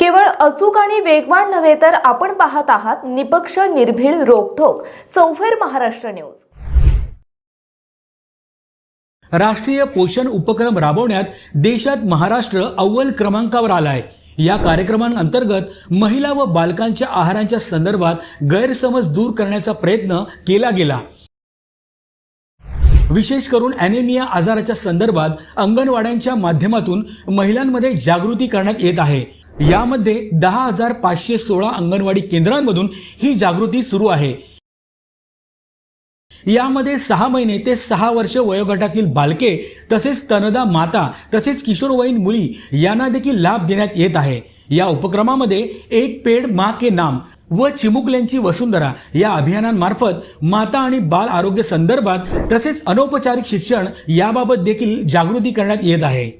केवळ अचूक आणि वेगवान नव्हे तर आपण पाहत आहात निपक्ष निर्भीड रोखोक चौफेर महाराष्ट्र न्यूज. राष्ट्रीय पोषण उपक्रम राबवण्यात देशात महाराष्ट्र अव्वल क्रमांकावर आलाय. या कार्यक्रमांतर्गत महिला व बालकांच्या आहारांच्या संदर्भात गैरसमज दूर करण्याचा प्रयत्न केला गेला. विशेष करून ॲनेमिया आजाराच्या संदर्भात अंगणवाड्यांच्या माध्यमातून महिलांमध्ये जागृती करण्यात येत आहे. यामध्ये दहा हजार पाचशे सोळा अंगणवाडी केंद्रांमधून ही जागृती सुरू आहे. यामध्ये सहा महिने ते सहा वर्ष वयोगटातील बालके तसेच स्तनदा माता तसेच किशोरवयीन मुली यांना देखील लाभ देण्यात येत आहे. या उपक्रमामध्ये एक पेड मा के नाम व चिमुकल्यांची वसुंधरा या अभियानांमार्फत माता आणि बाल आरोग्य संदर्भात तसेच अनौपचारिक शिक्षण याबाबत देखील जागृती करण्यात येत आहे.